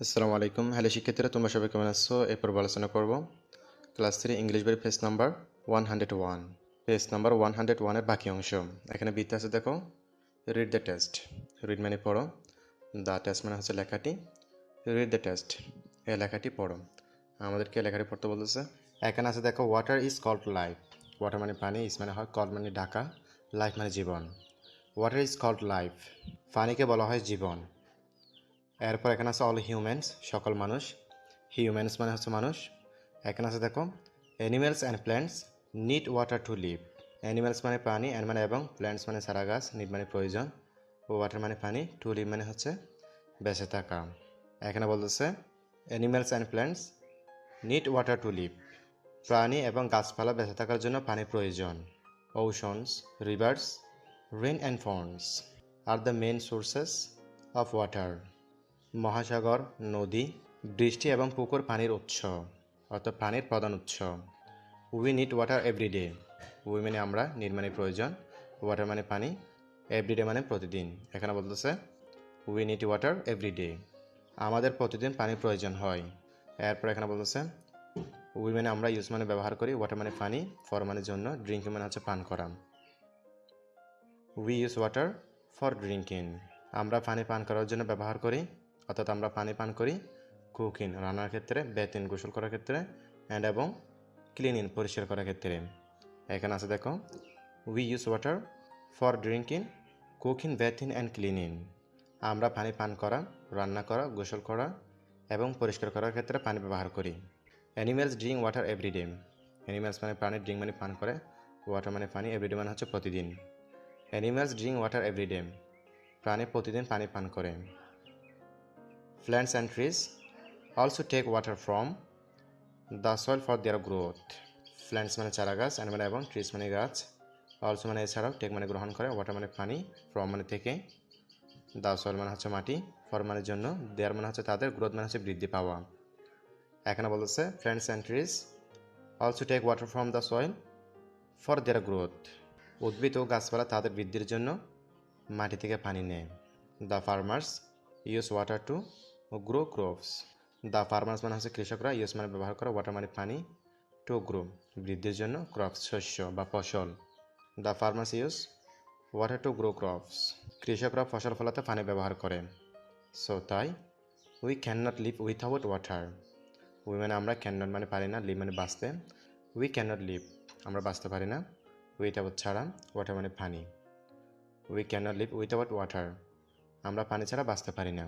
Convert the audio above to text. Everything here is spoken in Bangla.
আসসালামু আলাইকুম। হ্যালো শিক্ষার্থীরা, তোমরা সবাই কেমন আছো? এরপর আলোচনা করব। ক্লাস থ্রি, ইংলিশ বইয়ের page number one hundred one. Page number one hundred ওয়ানের বাকি অংশ। এখানে বৃত্তে আছে, দেখো। রিড দ্য টেস্ট রিড মানে পড়ো। দ্য টেস্ট মানে হচ্ছে লেখাটি। রিড দ্য টেস্ট এই লেখাটি পড়ো। আমাদেরকে লেখাটি পড়তে বলতেছে? এখানে আছে, দেখো water is called life water মানে পানি ইস মানে হয় কল মানে ঢাকা লাইফ মানে জীবন। ওয়াটার ইজ কল্ড লাইফ পানিকে বলা হয় জীবন। এরপর এখানে আছে অল হিউম্যানস সকল মানুষ। হিউম্যানস মানে হচ্ছে মানুষ। এখানে আছে দেখো animals and plants need water to live animals মানে প্রাণী অ্যান্ড মানে এবং প্ল্যান্টস মানে সারা গাছ নিড মানে প্রয়োজন। ওয়াটার মানে পানি টু লিভ মানে হচ্ছে বেঁচে থাকা। এখানে বলতেছে animals and plants need water to live প্রাণী এবং গাছপালা বেঁচে থাকার জন্য পানি প্রয়োজন। Oceans rivers rain and ponds are the main sources of water মহাসাগর, নদী, বৃষ্টি এবং পুকুর পানির উৎস, অর্থাৎ পানির প্রধান উৎস। We need water every day we মানে আমরা মানে প্রয়োজন। ওয়াটার মানে পানি এভরিডে মানে প্রতিদিন। এখানে বলতেছে উই নিড ওয়াটার এভরিডে আমাদের প্রতিদিন পানির প্রয়োজন হয়। এরপর এখানে বলতেছে উই মানে আমরা ইউজ মানে ব্যবহার করি ওয়াটার মানে পানি ফর মানে জন্য ড্রিঙ্কিং মানে হচ্ছে পান করা। We use water for drinking আমরা পানি পান করার জন্য ব্যবহার করি অর্থাৎ আমরা পানি পান করি কুকিং রান্নার ক্ষেত্রে বেতিন গোসল করার ক্ষেত্রে অ্যান্ড এবং ক্লিনিং পরিষ্কার করার ক্ষেত্রে। এখানে আছে দেখো we use water for drinking cooking bathing and cleaning আমরা পানি পান করা, রান্না করা, গোসল করা এবং পরিষ্কার করার ক্ষেত্রে পানি ব্যবহার করি। Animals drink water every day animals মানে প্রাণী ড্রিঙ্ক মানে পান করে ওয়াটার মানে পানি এভরিডে মানে হচ্ছে প্রতিদিন। অ্যানিমেলস ড্রিঙ্ক ওয়াটার এভরিডে প্রাণী প্রতিদিন পানি পান করে। Plants and trees also take water from the soil for their growth plants মানে চারা গাছ মানে এবং trees মানে গাছ also মানে এছাড়াও টেক মানে গ্রহণ করে ওয়াটার মানে পানি from মানে থেকে the soil মানে হচ্ছে মাটি for মানে জন্য দেয়ার মানে হচ্ছে তাদের গ্রোথ মানে হচ্ছে বৃদ্ধি পাওয়া এখানে বলতেছে plants and trees also take water from the soil for their growth উদ্ভিদ ও গাছপালা তাদের বৃদ্ধির জন্য মাটি থেকে পানি নেয় the farmers use water to grow crops the farmers মানে হচ্ছে কৃষকরা ইউজ মানে ব্যবহার করে ওয়াটার মানে পানি টু গ্রো বৃদ্ধির জন্য ক্রপস শস্য বা ফসল। The farmers use water to grow crops কৃষকরা ফসল ফলাতে পানি ব্যবহার করে। সো তাই we can not live without water we মানে আমরা ক্যান নট মানে পারি না লিভ মানে বাঁচতে। উই ক্যান নট লিভ আমরা বাঁচতে পারি না। উইথাউট ছাড়া ওয়াটার মানে পানি। We can not live without water আমরা পানি ছাড়া বাঁচতে পারি না।